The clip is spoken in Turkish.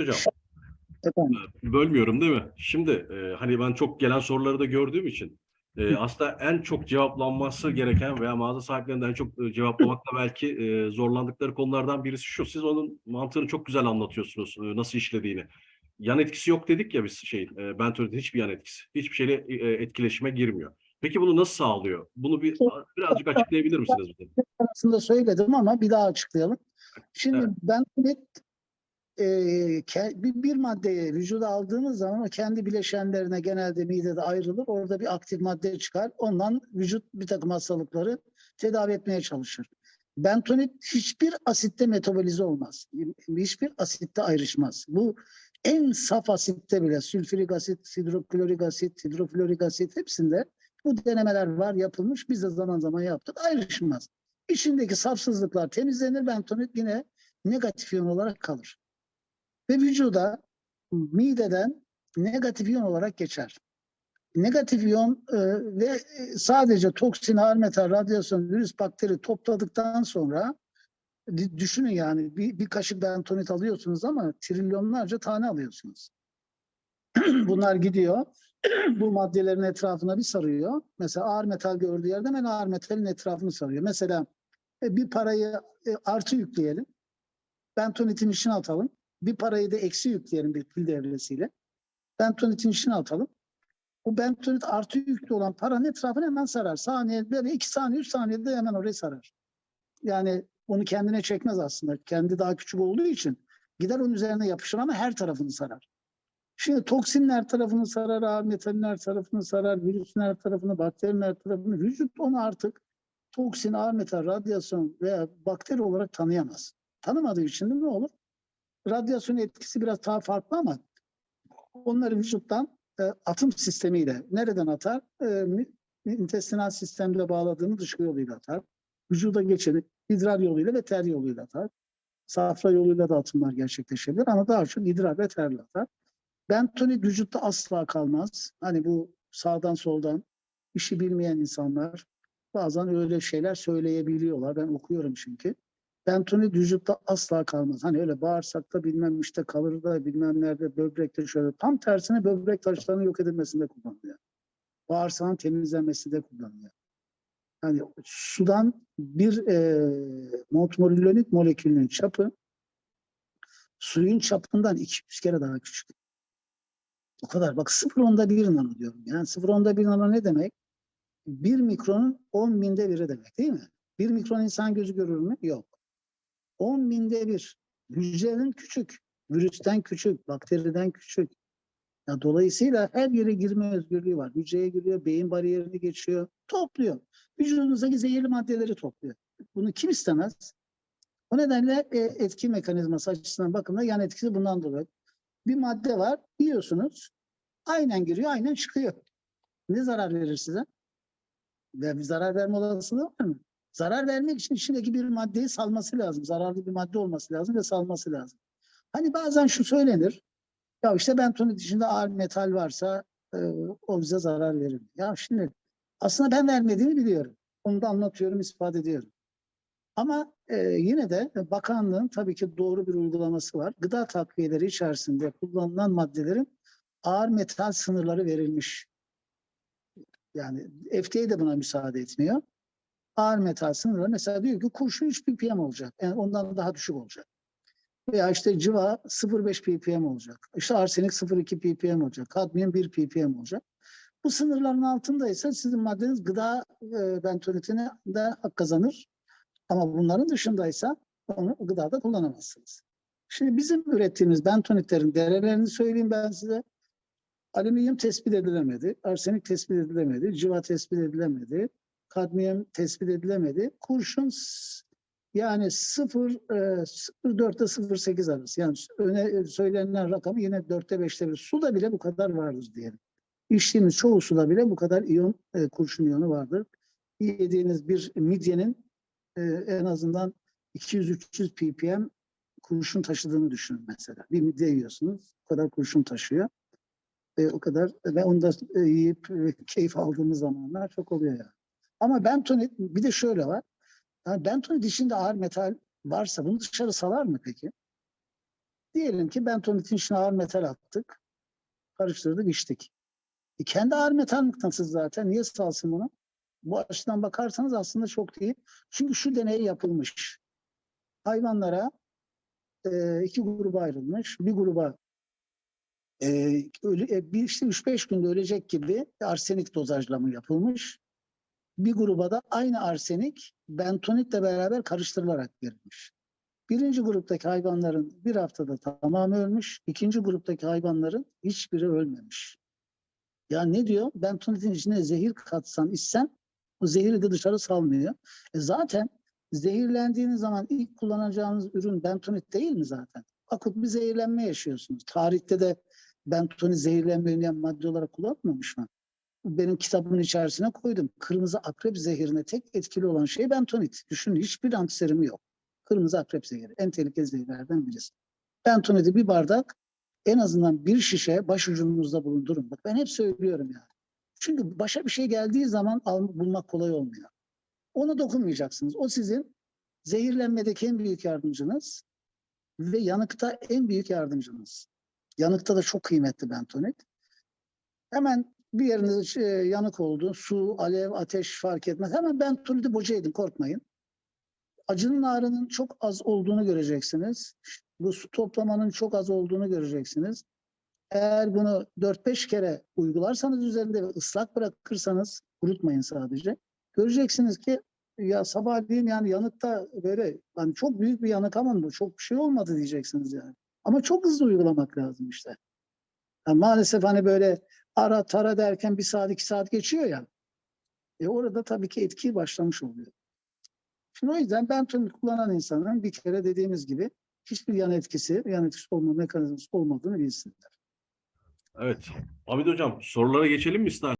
Hocam Efendim. bölmüyorum değil mi? Şimdi e, hani ben çok gelen soruları da gördüğüm için e, aslında en çok cevaplanması gereken veya mağaza sahiplerinden en çok e, cevaplamakta belki e, zorlandıkları konulardan birisi şu. Siz onun mantığını çok güzel anlatıyorsunuz e, nasıl işlediğini. Yan etkisi yok dedik ya biz şeyin. E, Bentonit'in hiçbir yan etkisi. Hiçbir şeyle e, etkileşime girmiyor. Peki bunu nasıl sağlıyor? Bunu bir birazcık açıklayabilir misiniz? Aslında söyledim ama bir daha açıklayalım. Şimdi Evet. ben net e, bir, maddeyi vücuda aldığınız zaman o kendi bileşenlerine genelde midede ayrılır. Orada bir aktif madde çıkar. Ondan vücut bir takım hastalıkları tedavi etmeye çalışır. Bentonit hiçbir asitte metabolize olmaz. Hiçbir asitte ayrışmaz. Bu en saf asitte bile sülfürik asit, hidroklorik asit, hidroflorik asit hepsinde bu denemeler var yapılmış. Biz de zaman zaman yaptık. Ayrışmaz. İçindeki safsızlıklar temizlenir. Bentonit yine negatif iyon olarak kalır. Ve vücuda mideden negatif iyon olarak geçer. Negatif iyon e, ve e, sadece toksin, ağır metal, radyasyon, virüs, bakteri topladıktan sonra düşünün yani bir, bir kaşık bentonit alıyorsunuz ama trilyonlarca tane alıyorsunuz. Bunlar gidiyor. Bu maddelerin etrafına bir sarıyor. Mesela ağır metal gördüğü yerde hemen ağır metalin etrafını sarıyor. Mesela e, bir parayı e, artı yükleyelim. Bentonitin içine atalım. Bir parayı da eksi yükleyelim bir pil devresiyle. Bentonitin içine atalım. Bu bentonit artı yüklü olan paranın etrafını hemen sarar. Saniye, böyle iki saniye, üç saniyede hemen orayı sarar. Yani onu kendine çekmez aslında. Kendi daha küçük olduğu için gider onun üzerine yapışır ama her tarafını sarar. Şimdi toksin her tarafını sarar, ağır metalin her tarafını sarar, virüsün her tarafını, bakterinin her tarafını. Vücut onu artık toksin, ağır metal, radyasyon veya bakteri olarak tanıyamaz. Tanımadığı için de ne olur? Radyasyon etkisi biraz daha farklı ama onları vücuttan e, atım sistemiyle nereden atar? E, intestinal sistemle bağladığını dışkı yoluyla atar. Vücuda geçeni idrar yoluyla ve ter yoluyla atar. Safra yoluyla da atımlar gerçekleşebilir ama daha çok idrar ve terle atar. Bentonit vücutta asla kalmaz. Hani bu sağdan soldan işi bilmeyen insanlar bazen öyle şeyler söyleyebiliyorlar. Ben okuyorum çünkü. Bentonit vücutta asla kalmaz. Hani öyle bağırsakta bilmem işte kalır da bilmem nerede böbrekte şöyle. Tam tersine böbrek taşlarının yok edilmesinde kullanılıyor. Bağırsağın temizlenmesinde kullanılıyor. Yani sudan bir e, montmorillonit molekülünün çapı suyun çapından 200 kere daha küçük. O kadar. Bak sıfır onda bir nano diyorum. Yani sıfır onda bir nano ne demek? Bir mikronun on binde biri demek değil mi? Bir mikron insan gözü görür mü? Yok. On binde bir. Hücrenin küçük. Virüsten küçük. Bakteriden küçük. Ya dolayısıyla her yere girme özgürlüğü var. Hücreye giriyor, beyin bariyerini geçiyor, topluyor. Vücudunuzdaki zehirli maddeleri topluyor. Bunu kim istemez? O nedenle e, etki mekanizması açısından bakımda yan etkisi bundan dolayı. Bir madde var, yiyorsunuz. Aynen giriyor, aynen çıkıyor. Ne zarar verir size? Ve bir zarar verme olasılığı var mı? Zarar vermek için içindeki bir maddeyi salması lazım. Zararlı bir madde olması lazım ve salması lazım. Hani bazen şu söylenir. Ya işte bentonit içinde ağır metal varsa e, o bize zarar verir. Ya şimdi aslında ben vermediğini biliyorum. Onu da anlatıyorum, ispat ediyorum. Ama e, yine de bakanlığın tabii ki doğru bir uygulaması var. Gıda takviyeleri içerisinde kullanılan maddelerin ağır metal sınırları verilmiş. Yani FDA de buna müsaade etmiyor. Ağır metal sınırları mesela diyor ki kurşun 3 ppm olacak. Yani ondan daha düşük olacak. Veya işte civa 0.5 ppm olacak. İşte arsenik 0.2 ppm olacak. Kadmiyum 1 ppm olacak. Bu sınırların altındaysa sizin maddeniz gıda e, bentonitine de hak kazanır. Ama bunların dışındaysa onu gıdada kullanamazsınız. Şimdi bizim ürettiğimiz bentonitlerin değerlerini söyleyeyim ben size. Alüminyum tespit edilemedi, arsenik tespit edilemedi, civa tespit edilemedi, kadmiyum tespit edilemedi. Kurşun yani 0 e, 0.4 ile 0.8 arası. Yani öne söylenen rakamı yine 4'te 5'te bir. Suda bile bu kadar vardır diyelim. İçtiğimiz çoğu suda bile bu kadar iyon, e, kurşun iyonu vardır. Yediğiniz bir midyenin e, en azından 200-300 ppm kurşun taşıdığını düşünün mesela. Bir midye yiyorsunuz, o kadar kurşun taşıyor. E, o kadar ve onu da e, yiyip e, keyif aldığımız zamanlar çok oluyor yani. Ama bentonit bir de şöyle var. Yani bentonit içinde ağır metal varsa bunu dışarı salar mı peki? Diyelim ki bentonitin içine ağır metal attık. Karıştırdık, içtik. E kendi ağır metal mıknatıs zaten. Niye salsın bunu? Bu açıdan bakarsanız aslında çok değil. Çünkü şu deney yapılmış. Hayvanlara e, iki gruba ayrılmış. Bir gruba e, ölü, e, bir işte 3-5 günde ölecek gibi arsenik dozajlama yapılmış. Bir gruba da aynı arsenik bentonitle beraber karıştırılarak verilmiş. Birinci gruptaki hayvanların bir haftada tamamı ölmüş. ikinci gruptaki hayvanların hiçbiri ölmemiş. Ya ne diyor? Bentonitin içine zehir katsan, içsen o zehri de dışarı salmıyor. E zaten zehirlendiğiniz zaman ilk kullanacağınız ürün bentonit değil mi zaten? Akut bir zehirlenme yaşıyorsunuz. Tarihte de bentonit zehirlenme önleyen madde olarak kullanılmamış mı? Benim kitabımın içerisine koydum. Kırmızı akrep zehirine tek etkili olan şey bentonit. Düşünün hiçbir antiserimi yok. Kırmızı akrep zehri en tehlikeli zehirlerden birisi. Bentoniti bir bardak en azından bir şişe başucunuzda bulundurun. Bak ben hep söylüyorum yani. Çünkü başa bir şey geldiği zaman al, bulmak kolay olmuyor. Ona dokunmayacaksınız. O sizin zehirlenmedeki en büyük yardımcınız ve yanıkta en büyük yardımcınız. Yanıkta da çok kıymetli bentonit. Hemen bir yeriniz e, yanık oldu. Su, alev, ateş fark etmez. Hemen bentoniti boca edin korkmayın. Acının ağrının çok az olduğunu göreceksiniz. Bu su toplamanın çok az olduğunu göreceksiniz. Eğer bunu 4-5 kere uygularsanız üzerinde ve ıslak bırakırsanız, kurutmayın sadece. Göreceksiniz ki ya sabahleyin yani yanıkta böyle hani çok büyük bir yanık ama bu çok bir şey olmadı diyeceksiniz yani. Ama çok hızlı uygulamak lazım işte. Yani maalesef hani böyle ara tara derken bir saat iki saat geçiyor ya. E orada tabii ki etki başlamış oluyor. Şimdi o yüzden bentonit kullanan insanın bir kere dediğimiz gibi hiçbir yan etkisi, yan etkisi olma mekanizması olmadığını bilsinler. Evet. Hamid Hocam sorulara geçelim mi ister?